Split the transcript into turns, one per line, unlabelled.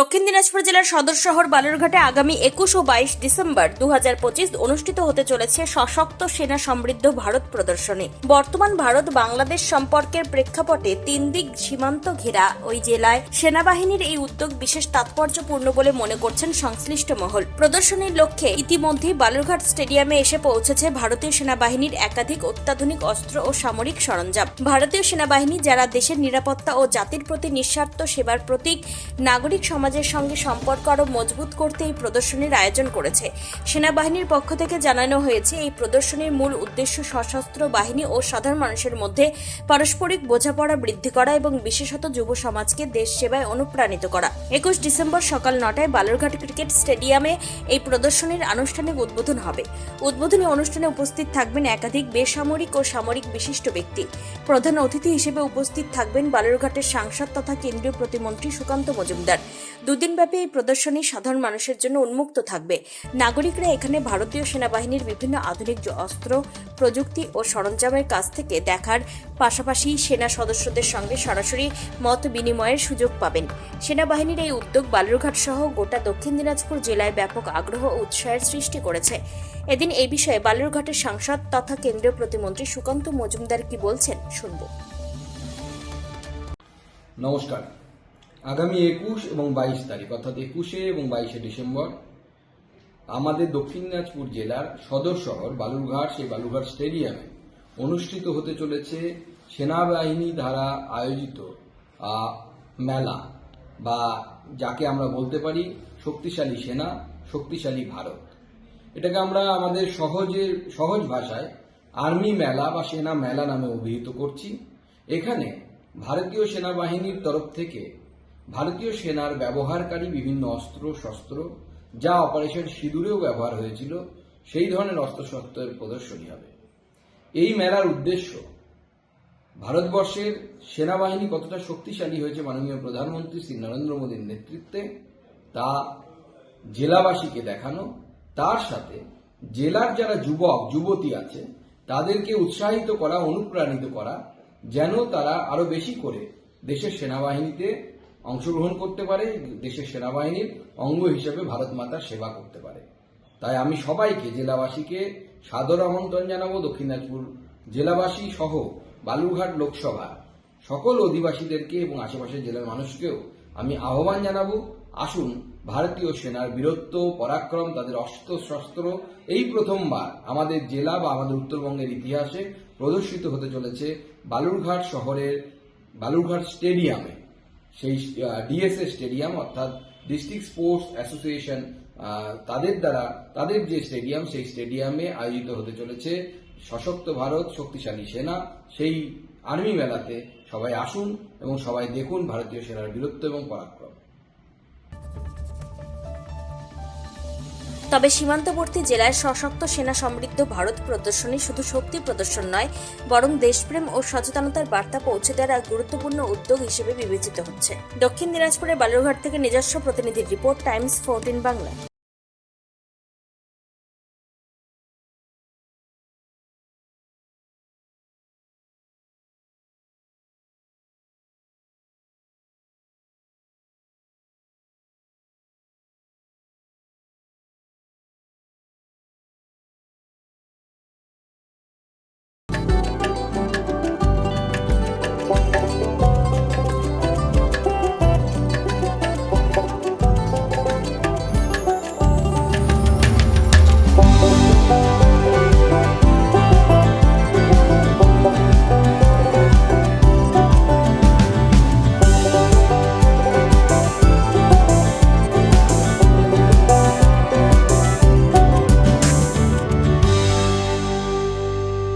দক্ষিণ দিনাজপুর জেলার সদর শহর বালুরঘাটে আগামী একুশ ও বাইশ ডিসেম্বর দু অনুষ্ঠিত হতে চলেছে সশক্ত সেনা সমৃদ্ধ ভারত প্রদর্শনী। বর্তমান ভারত বাংলাদেশ সম্পর্কের প্রেক্ষাপটে তিন দিক সীমান্ত ঘেরা ওই জেলায় সেনাবাহিনীর এই উদ্যোগ বিশেষ তাৎপর্যপূর্ণ বলে মনে করছেন সংশ্লিষ্ট মহল। প্রদর্শনীর লক্ষ্যে ইতিমধ্যেই বালুরঘাট স্টেডিয়ামে এসে পৌঁছেছে ভারতীয় সেনাবাহিনীর একাধিক অত্যাধুনিক অস্ত্র ও সামরিক সরঞ্জাম। ভারতীয় সেনাবাহিনী, যারা দেশের নিরাপত্তা ও জাতির প্রতি নিঃস্বার্থ সেবার প্রতীক, নাগরিক সমাজের সঙ্গে সম্পর্ক আরও মজবুত করতে এই প্রদর্শনীর আয়োজন করেছে। সেনাবাহিনীর পক্ষ থেকে জানানো হয়েছে, এই প্রদর্শনীর মূল উদ্দেশ্য সশস্ত্র বাহিনী ও সাধারণ মানুষের মধ্যে পারস্পরিক বোঝাপড়া বৃদ্ধি করা এবং বিশেষত যুব সমাজকে দেশ সেবায় অনুপ্রাণিত করা। একুশ ডিসেম্বর সকাল নটায় বালুরঘাট ক্রিকেট স্টেডিয়ামে এই প্রদর্শনীর আনুষ্ঠানিক উদ্বোধন হবে। উদ্বোধনী অনুষ্ঠানে উপস্থিত থাকবেন একাধিক বেসামরিক ও সামরিক বিশিষ্ট ব্যক্তি। প্রধান অতিথি হিসেবে উপস্থিত থাকবেন বালুরঘাটের সাংসদ তথা কেন্দ্রীয় প্রতিমন্ত্রী সুকান্ত মজুমদার। দুদিনব্যাপী এই প্রদর্শনী সাধারণ মানুষের জন্য উন্মুক্ত থাকবে। নাগরিকরা এখানে ভারতীয় সেনাবাহিনীর বিভিন্ন আধুনিক অস্ত্র, প্রযুক্তি ও সরঞ্জামের কাছ থেকে দেখার পাশাপাশি সেনা সদস্যদের সঙ্গে সরাসরি মত বিনিময়ের সুযোগ পাবেন। সেনাবাহিনীর এই উদ্যোগ বালুরঘাট সহ গোটা দক্ষিণ দিনাজপুর জেলায় ব্যাপক আগ্রহ ও উৎসাহের সৃষ্টি করেছে। এদিন এই বিষয়ে বালুরঘাটের সাংসদ তথা কেন্দ্রীয় প্রতিমন্ত্রী সুকান্ত মজুমদার কি বলছেন, শুনব।
নমস্কার। আগামী একুশ এবং বাইশ তারিখ, অর্থাৎ একুশে এবং বাইশে ডিসেম্বর, আমাদের দক্ষিণ দিনাজপুর জেলার সদর শহর বালুরঘাট, সেই বালুরঘাট স্টেডিয়ামে অনুষ্ঠিত হতে চলেছে সেনাবাহিনী দ্বারা আয়োজিত মেলা বা যাকে আমরা বলতে পারি শক্তিশালী সেনা, শক্তিশালী ভারত। এটাকে আমরা আমাদের সহজে, সহজ ভাষায় আর্মি মেলা বা সেনা মেলা নামে অভিহিত করছি। এখানে ভারতীয় সেনাবাহিনীর তরফ থেকে ভারতীয় সেনার ব্যবহারকারী বিভিন্ন অস্ত্র, শস্ত্র যা অপারেশন সিঁদুরেও ব্যবহার হয়েছিল, সেই ধরনের অস্ত্রশস্ত্রের প্রদর্শনী হবে। এই মেলার উদ্দেশ্য, ভারতবর্ষের সেনাবাহিনী কতটা শক্তিশালী হয়েছে মাননীয় প্রধানমন্ত্রী শ্রী নরেন্দ্র মোদীর নেতৃত্বে, তা জেলাবাসীকে দেখানো। তার সাথে জেলার যারা যুবক, যুবতী আছে, তাদেরকে উৎসাহিত করা, অনুপ্রাণিত করা, যেন তারা আরও বেশি করে দেশের সেনাবাহিনীতে অংশগ্রহণ করতে পারে, দেশের সেনাবাহিনীর অঙ্গ হিসেবে ভারত মাতার সেবা করতে পারে। তাই আমি সবাইকে, জেলাবাসীকে সাদর আমন্ত্রণ জানাব। দক্ষিণ দিনাজপুর জেলাবাসী সহ বালুরঘাট লোকসভা সকল অধিবাসীদেরকে এবং আশেপাশের জেলার মানুষকেও আমি আহ্বান জানাব, আসুন ভারতীয় সেনার বীরত্ব, পরাক্রম, তাদের অস্ত্র শস্ত্র এই প্রথমবার আমাদের জেলা বা আমাদের উত্তরবঙ্গের ইতিহাসে প্রদর্শিত হতে চলেছে বালুরঘাট শহরের, বালুরঘাট স্টেডিয়ামে। সেই ডিএসএ স্টেডিয়াম অর্থাৎ ডিস্ট্রিক্ট স্পোর্টস অ্যাসোসিয়েশন তাদের দ্বারা, তাদের যে স্টেডিয়াম সেই স্টেডিয়ামে আয়োজিত হতে চলেছে সশক্ত ভারত শক্তিশালী সেনা। সেই আর্মি মেলাতে সবাই আসুন এবং সবাই দেখুন ভারতীয় সেনার বীরত্ব এবং পরাক্রম।
তবে সীমান্তবর্তী জেলায় সশক্ত সেনা সমৃদ্ধ ভারত প্রদর্শনী শুধু শক্তি প্রদর্শন নয়, বরং দেশপ্রেম ও সচেতনতার বার্তা পৌঁছে দেওয়ার এক গুরুত্বপূর্ণ উদ্যোগ হিসেবে বিবেচিত হচ্ছে। দক্ষিণ দিনাজপুরের বালুরঘাট থেকে নিজস্ব প্রতিনিধির রিপোর্ট, টাইমস ফোরটিন বাংলা